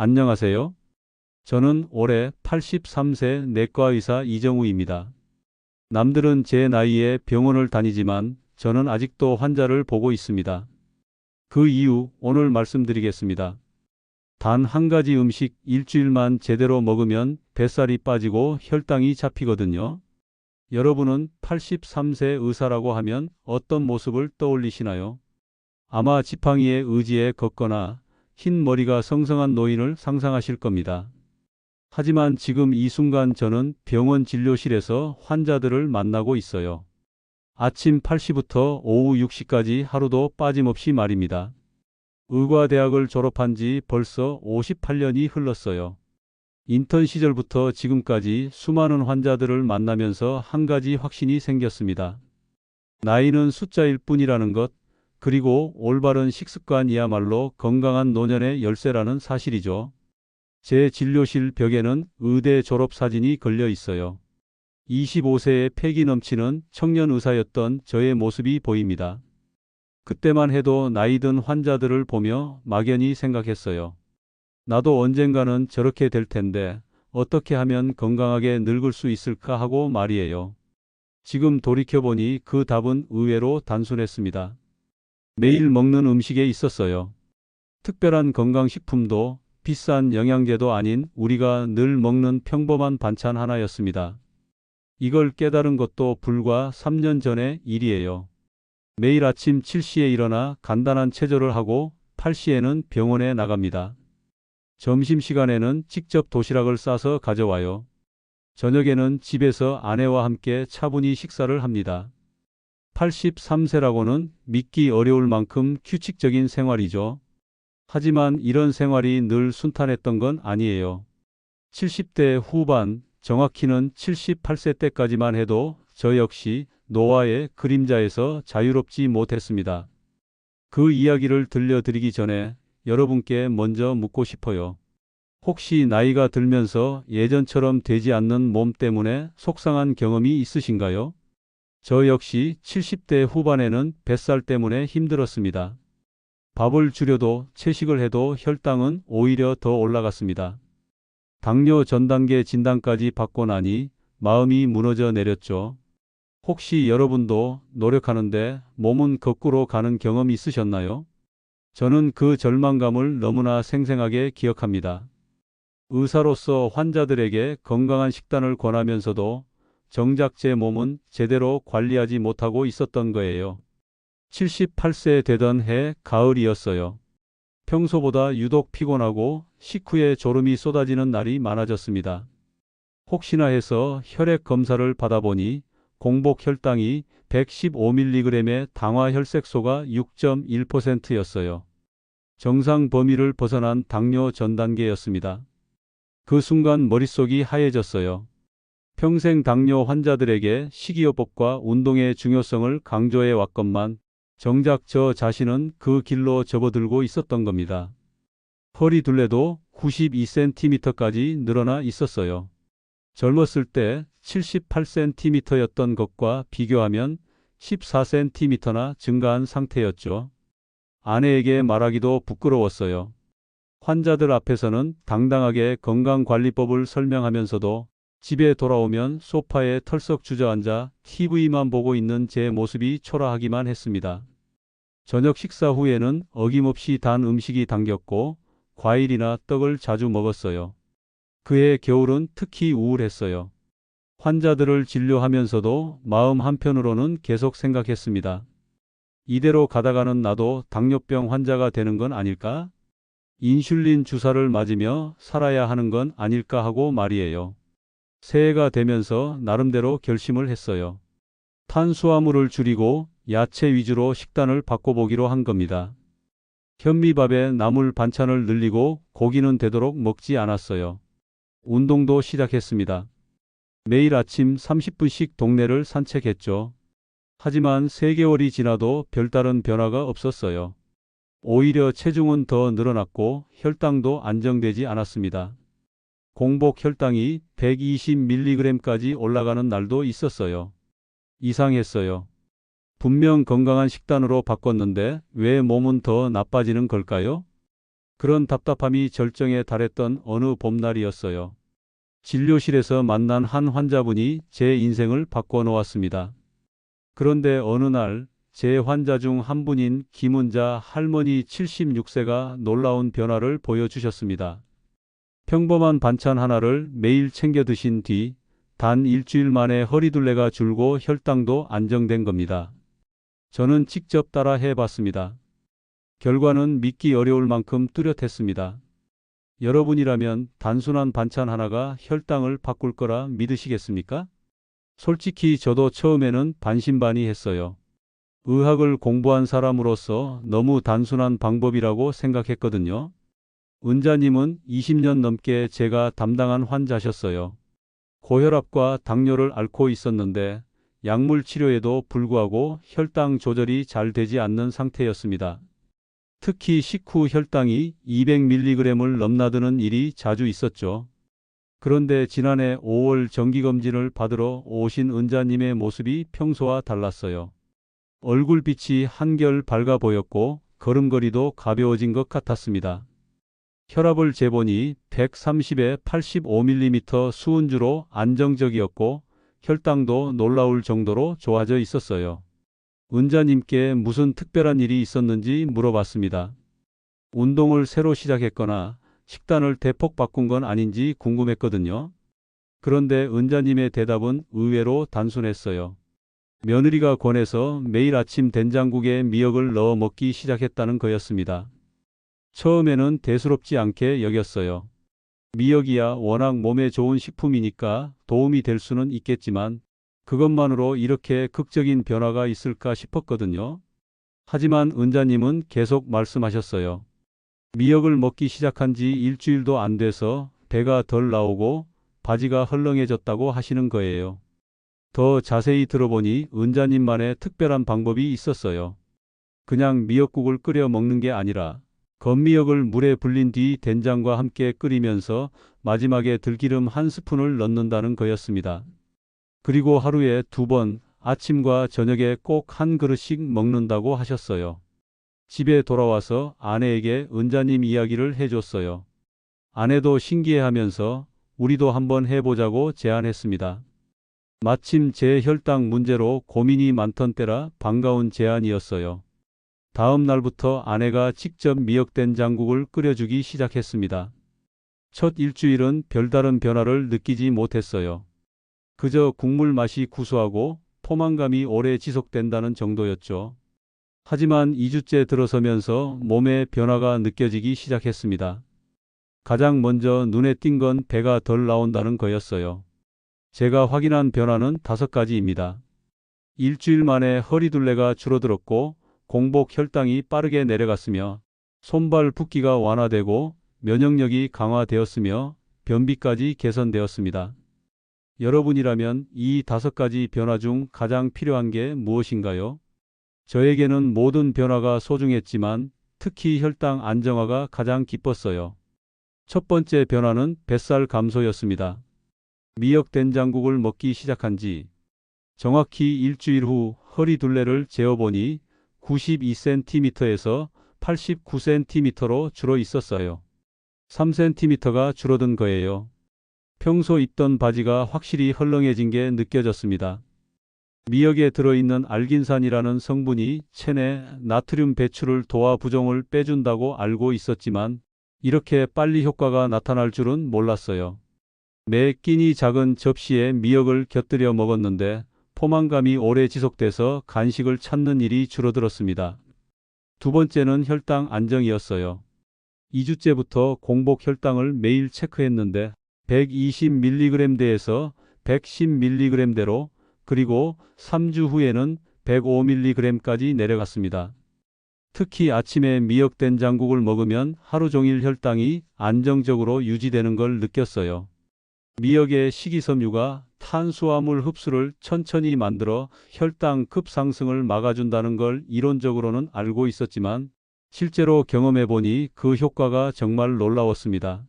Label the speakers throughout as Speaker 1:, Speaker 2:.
Speaker 1: 안녕하세요. 저는 올해 83세 내과 의사 이정우입니다. 남들은 제 나이에 병원을 다니지만 저는 아직도 환자를 보고 있습니다. 그 이유 오늘 말씀드리겠습니다. 단 한 가지 음식 일주일만 제대로 먹으면 뱃살이 빠지고 혈당이 잡히거든요. 여러분은 83세 의사라고 하면 어떤 모습을 떠올리시나요? 아마 지팡이에 의지에 걷거나 흰 머리가 성성한 노인을 상상하실 겁니다. 하지만 지금 이 순간 저는 병원 진료실에서 환자들을 만나고 있어요. 아침 8시부터 오후 6시까지 하루도 빠짐없이 말입니다. 의과대학을 졸업한 지 벌써 58년이 흘렀어요. 인턴 시절부터 지금까지 수많은 환자들을 만나면서 한 가지 확신이 생겼습니다. 나이는 숫자일 뿐이라는 것, 그리고 올바른 식습관이야말로 건강한 노년의 열쇠라는 사실이죠. 제 진료실 벽에는 의대 졸업 사진이 걸려 있어요. 25세의 패기 넘치는 청년 의사였던 저의 모습이 보입니다. 그때만 해도 나이 든 환자들을 보며 막연히 생각했어요. 나도 언젠가는 저렇게 될 텐데 어떻게 하면 건강하게 늙을 수 있을까 하고 말이에요. 지금 돌이켜보니 그 답은 의외로 단순했습니다. 매일 먹는 음식에 있었어요. 특별한 건강식품도 비싼 영양제도 아닌 우리가 늘 먹는 평범한 반찬 하나였습니다. 이걸 깨달은 것도 불과 3년 전의 일이에요. 매일 아침 7시에 일어나 간단한 체조를 하고 8시에는 병원에 나갑니다. 점심시간에는 직접 도시락을 싸서 가져와요. 저녁에는 집에서 아내와 함께 차분히 식사를 합니다. 83세라고는 믿기 어려울 만큼 규칙적인 생활이죠. 하지만 이런 생활이 늘 순탄했던 건 아니에요. 70대 후반, 정확히는 78세 때까지만 해도 저 역시 노화의 그림자에서 자유롭지 못했습니다. 그 이야기를 들려드리기 전에 여러분께 먼저 묻고 싶어요. 혹시 나이가 들면서 예전처럼 되지 않는 몸 때문에 속상한 경험이 있으신가요? 저 역시 70대 후반에는 뱃살 때문에 힘들었습니다. 밥을 줄여도 채식을 해도 혈당은 오히려 더 올라갔습니다. 당뇨 전 단계 진단까지 받고 나니 마음이 무너져 내렸죠. 혹시 여러분도 노력하는데 몸은 거꾸로 가는 경험 있으셨나요? 저는 그 절망감을 너무나 생생하게 기억합니다. 의사로서 환자들에게 건강한 식단을 권하면서도 정작 제 몸은 제대로 관리하지 못하고 있었던 거예요. 78세 되던 해 가을이었어요. 평소보다 유독 피곤하고 식후에 졸음이 쏟아지는 날이 많아졌습니다. 혹시나 해서 혈액 검사를 받아보니 공복 혈당이 115mg의 당화 혈색소가 6.1%였어요. 정상 범위를 벗어난 당뇨 전 단계였습니다. 그 순간 머릿속이 하얘졌어요. 평생 당뇨 환자들에게 식이요법과 운동의 중요성을 강조해 왔건만 정작 저 자신은 그 길로 접어들고 있었던 겁니다. 허리 둘레도 92cm까지 늘어나 있었어요. 젊었을 때 78cm였던 것과 비교하면 14cm나 증가한 상태였죠. 아내에게 말하기도 부끄러웠어요. 환자들 앞에서는 당당하게 건강관리법을 설명하면서도 집에 돌아오면 소파에 털썩 주저앉아 TV만 보고 있는 제 모습이 초라하기만 했습니다. 저녁 식사 후에는 어김없이 단 음식이 당겼고 과일이나 떡을 자주 먹었어요. 그해 겨울은 특히 우울했어요. 환자들을 진료하면서도 마음 한편으로는 계속 생각했습니다. 이대로 가다가는 나도 당뇨병 환자가 되는 건 아닐까? 인슐린 주사를 맞으며 살아야 하는 건 아닐까 하고 말이에요. 새해가 되면서 나름대로 결심을 했어요. 탄수화물을 줄이고 야채 위주로 식단을 바꿔보기로 한 겁니다. 현미밥에 나물 반찬을 늘리고 고기는 되도록 먹지 않았어요. 운동도 시작했습니다. 매일 아침 30분씩 동네를 산책했죠. 하지만 3개월이 지나도 별다른 변화가 없었어요. 오히려 체중은 더 늘어났고 혈당도 안정되지 않았습니다. 공복 혈당이 120mg까지 올라가는 날도 있었어요. 이상했어요. 분명 건강한 식단으로 바꿨는데 왜 몸은 더 나빠지는 걸까요? 그런 답답함이 절정에 달했던 어느 봄날이었어요. 진료실에서 만난 한 환자분이 제 인생을 바꿔 놓았습니다. 그런데 어느 날 제 환자 중 한 분인 김은자 할머니 76세가 놀라운 변화를 보여주셨습니다. 평범한 반찬 하나를 매일 챙겨 드신 뒤 단 일주일 만에 허리둘레가 줄고 혈당도 안정된 겁니다. 저는 직접 따라 해봤습니다. 결과는 믿기 어려울 만큼 뚜렷했습니다. 여러분이라면 단순한 반찬 하나가 혈당을 바꿀 거라 믿으시겠습니까? 솔직히 저도 처음에는 반신반의했어요. 의학을 공부한 사람으로서 너무 단순한 방법이라고 생각했거든요. 은자님은 20년 넘게 제가 담당한 환자셨어요. 고혈압과 당뇨를 앓고 있었는데 약물 치료에도 불구하고 혈당 조절이 잘 되지 않는 상태였습니다. 특히 식후 혈당이 200mg을 넘나드는 일이 자주 있었죠. 그런데 지난해 5월 정기검진을 받으러 오신 은자님의 모습이 평소와 달랐어요. 얼굴빛이 한결 밝아 보였고 걸음걸이도 가벼워진 것 같았습니다. 혈압을 재보니 130에 85mm 수은주로 안정적이었고 혈당도 놀라울 정도로 좋아져 있었어요. 은자님께 무슨 특별한 일이 있었는지 물어봤습니다. 운동을 새로 시작했거나 식단을 대폭 바꾼 건 아닌지 궁금했거든요. 그런데 은자님의 대답은 의외로 단순했어요. 며느리가 권해서 매일 아침 된장국에 미역을 넣어 먹기 시작했다는 거였습니다. 처음에는 대수롭지 않게 여겼어요. 미역이야 워낙 몸에 좋은 식품이니까 도움이 될 수는 있겠지만 그것만으로 이렇게 극적인 변화가 있을까 싶었거든요. 하지만 은자님은 계속 말씀하셨어요. 미역을 먹기 시작한 지 일주일도 안 돼서 배가 덜 나오고 바지가 헐렁해졌다고 하시는 거예요. 더 자세히 들어보니 은자님만의 특별한 방법이 있었어요. 그냥 미역국을 끓여 먹는 게 아니라 건미역을 물에 불린 뒤 된장과 함께 끓이면서 마지막에 들기름 한 스푼을 넣는다는 거였습니다. 그리고 하루에 두 번 아침과 저녁에 꼭 한 그릇씩 먹는다고 하셨어요. 집에 돌아와서 아내에게 은자님 이야기를 해줬어요. 아내도 신기해하면서 우리도 한번 해보자고 제안했습니다. 마침 제 혈당 문제로 고민이 많던 때라 반가운 제안이었어요. 다음 날부터 아내가 직접 미역된 장국을 끓여주기 시작했습니다. 첫 일주일은 별다른 변화를 느끼지 못했어요. 그저 국물 맛이 구수하고 포만감이 오래 지속된다는 정도였죠. 하지만 2주째 들어서면서 몸에 변화가 느껴지기 시작했습니다. 가장 먼저 눈에 띈 건 배가 덜 나온다는 거였어요. 제가 확인한 변화는 다섯 가지입니다. 일주일 만에 허리둘레가 줄어들었고 공복 혈당이 빠르게 내려갔으며 손발 붓기가 완화되고 면역력이 강화되었으며 변비까지 개선되었습니다. 여러분이라면 이 다섯 가지 변화 중 가장 필요한 게 무엇인가요? 저에게는 모든 변화가 소중했지만 특히 혈당 안정화가 가장 기뻤어요. 첫 번째 변화는 뱃살 감소였습니다. 미역 된장국을 먹기 시작한 지 정확히 일주일 후 허리 둘레를 재어보니 92cm에서 89cm로 줄어 있었어요. 3cm가 줄어든 거예요. 평소 입던 바지가 확실히 헐렁해진 게 느껴졌습니다. 미역에 들어있는 알긴산이라는 성분이 체내 나트륨 배출을 도와 부종을 빼준다고 알고 있었지만 이렇게 빨리 효과가 나타날 줄은 몰랐어요. 매 끼니 작은 접시에 미역을 곁들여 먹었는데 포만감이 오래 지속돼서 간식을 찾는 일이 줄어들었습니다. 두 번째는 혈당 안정이었어요. 2주째부터 공복 혈당을 매일 체크했는데 120mg대에서 110mg대로 그리고 3주 후에는 105mg까지 내려갔습니다. 특히 아침에 미역된 장국을 먹으면 하루 종일 혈당이 안정적으로 유지되는 걸 느꼈어요. 미역의 식이섬유가 탄수화물 흡수를 천천히 만들어 혈당 급상승을 막아준다는 걸 이론적으로는 알고 있었지만 실제로 경험해 보니 그 효과가 정말 놀라웠습니다.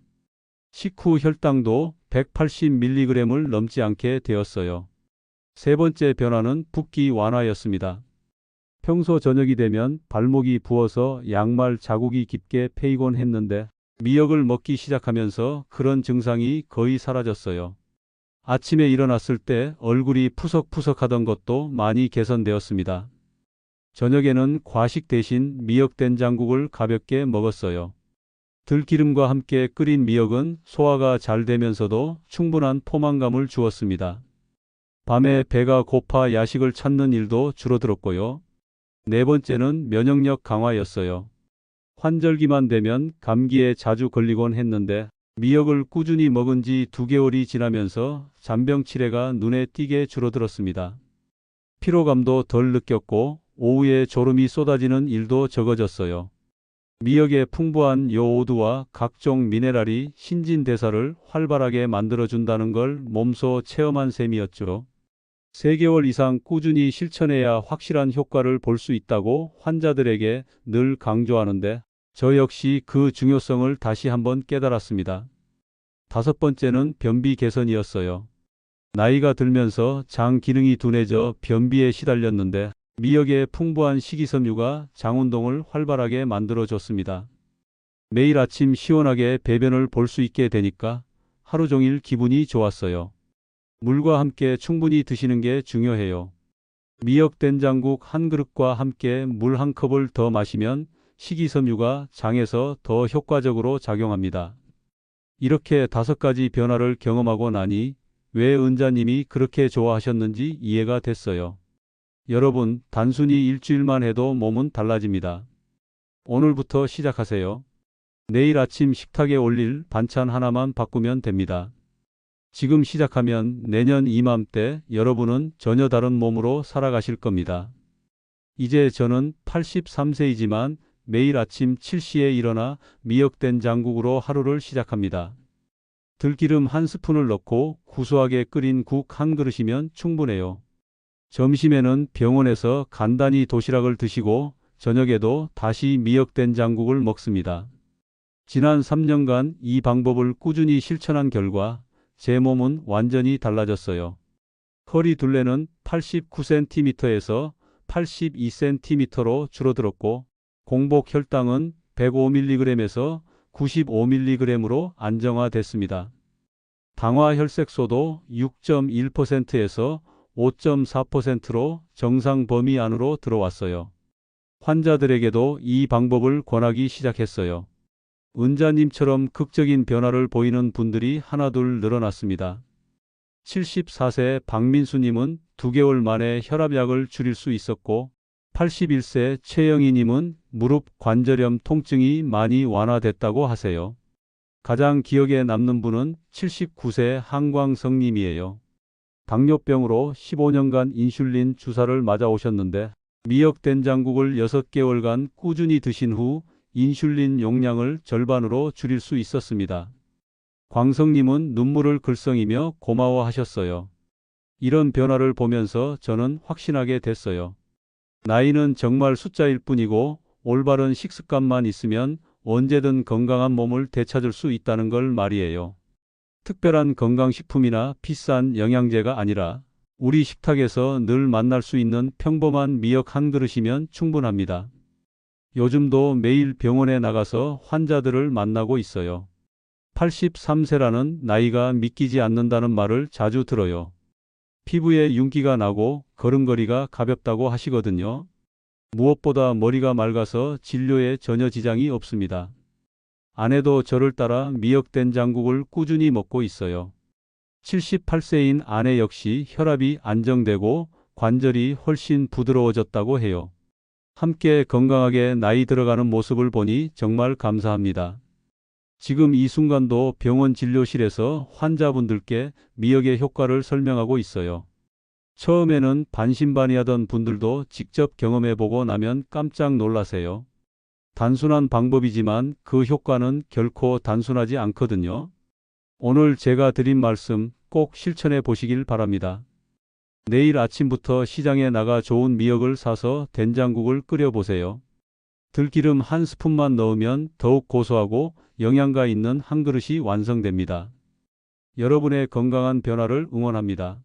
Speaker 1: 식후 혈당도 180mg을 넘지 않게 되었어요. 세 번째 변화는 붓기 완화였습니다. 평소 저녁이 되면 발목이 부어서 양말 자국이 깊게 패이곤 했는데 미역을 먹기 시작하면서 그런 증상이 거의 사라졌어요. 아침에 일어났을 때 얼굴이 푸석푸석하던 것도 많이 개선되었습니다. 저녁에는 과식 대신 미역 된장국을 가볍게 먹었어요. 들기름과 함께 끓인 미역은 소화가 잘 되면서도 충분한 포만감을 주었습니다. 밤에 배가 고파 야식을 찾는 일도 줄어들었고요. 네 번째는 면역력 강화였어요. 환절기만 되면 감기에 자주 걸리곤 했는데 미역을 꾸준히 먹은 지두 개월이 지나면서 잔병 치레가 눈에 띄게 줄어들었습니다. 피로감도 덜 느꼈고 오후에 졸음이 쏟아지는 일도 적어졌어요. 미역의 풍부한 요오드와 각종 미네랄이 신진대사를 활발하게 만들어준다는 걸 몸소 체험한 셈이었죠. 3개월 이상 꾸준히 실천해야 확실한 효과를 볼 수 있다고 환자들에게 늘 강조하는데 저 역시 그 중요성을 다시 한번 깨달았습니다. 다섯 번째는 변비 개선이었어요. 나이가 들면서 장 기능이 둔해져 변비에 시달렸는데 미역의 풍부한 식이섬유가 장 운동을 활발하게 만들어줬습니다. 매일 아침 시원하게 배변을 볼 수 있게 되니까 하루 종일 기분이 좋았어요. 물과 함께 충분히 드시는 게 중요해요. 미역 된장국 한 그릇과 함께 물 한 컵을 더 마시면 식이섬유가 장에서 더 효과적으로 작용합니다. 이렇게 다섯 가지 변화를 경험하고 나니 왜 은자님이 그렇게 좋아하셨는지 이해가 됐어요. 여러분, 단순히 일주일만 해도 몸은 달라집니다. 오늘부터 시작하세요. 내일 아침 식탁에 올릴 반찬 하나만 바꾸면 됩니다. 지금 시작하면 내년 이맘때 여러분은 전혀 다른 몸으로 살아가실 겁니다. 이제 저는 83세이지만 매일 아침 7시에 일어나 미역된 장국으로 하루를 시작합니다. 들기름 한 스푼을 넣고 구수하게 끓인 국 한 그릇이면 충분해요. 점심에는 병원에서 간단히 도시락을 드시고 저녁에도 다시 미역된 장국을 먹습니다. 지난 3년간 이 방법을 꾸준히 실천한 결과 제 몸은 완전히 달라졌어요. 허리 둘레는 89cm에서 82cm로 줄어들었고 공복 혈당은 105mg에서 95mg으로 안정화됐습니다. 당화 혈색소도 6.1%에서 5.4%로 정상 범위 안으로 들어왔어요. 환자들에게도 이 방법을 권하기 시작했어요. 은자님처럼 극적인 변화를 보이는 분들이 하나둘 늘어났습니다. 74세 박민수님은 2개월 만에 혈압약을 줄일 수 있었고 81세 최영희님은 무릎 관절염 통증이 많이 완화됐다고 하세요. 가장 기억에 남는 분은 79세 한광성님이에요. 당뇨병으로 15년간 인슐린 주사를 맞아 오셨는데 미역 된장국을 6개월간 꾸준히 드신 후 인슐린 용량을 절반으로 줄일 수 있었습니다. 광성님은 눈물을 글썽이며 고마워하셨어요. 이런 변화를 보면서 저는 확신하게 됐어요. 나이는 정말 숫자일 뿐이고 올바른 식습관만 있으면 언제든 건강한 몸을 되찾을 수 있다는 걸 말이에요. 특별한 건강식품이나 비싼 영양제가 아니라 우리 식탁에서 늘 만날 수 있는 평범한 미역 한 그릇이면 충분합니다. 요즘도 매일 병원에 나가서 환자들을 만나고 있어요. 83세라는 나이가 믿기지 않는다는 말을 자주 들어요. 피부에 윤기가 나고 걸음걸이가 가볍다고 하시거든요. 무엇보다 머리가 맑아서 진료에 전혀 지장이 없습니다. 아내도 저를 따라 미역된 장국을 꾸준히 먹고 있어요. 78세인 아내 역시 혈압이 안정되고 관절이 훨씬 부드러워졌다고 해요. 함께 건강하게 나이 들어가는 모습을 보니 정말 감사합니다. 지금 이 순간도 병원 진료실에서 환자분들께 미역의 효과를 설명하고 있어요. 처음에는 반신반의하던 분들도 직접 경험해보고 나면 깜짝 놀라세요. 단순한 방법이지만 그 효과는 결코 단순하지 않거든요. 오늘 제가 드린 말씀 꼭 실천해 보시길 바랍니다. 내일 아침부터 시장에 나가 좋은 미역을 사서 된장국을 끓여 보세요. 들기름 한 스푼만 넣으면 더욱 고소하고 영양가 있는 한 그릇이 완성됩니다. 여러분의 건강한 변화를 응원합니다.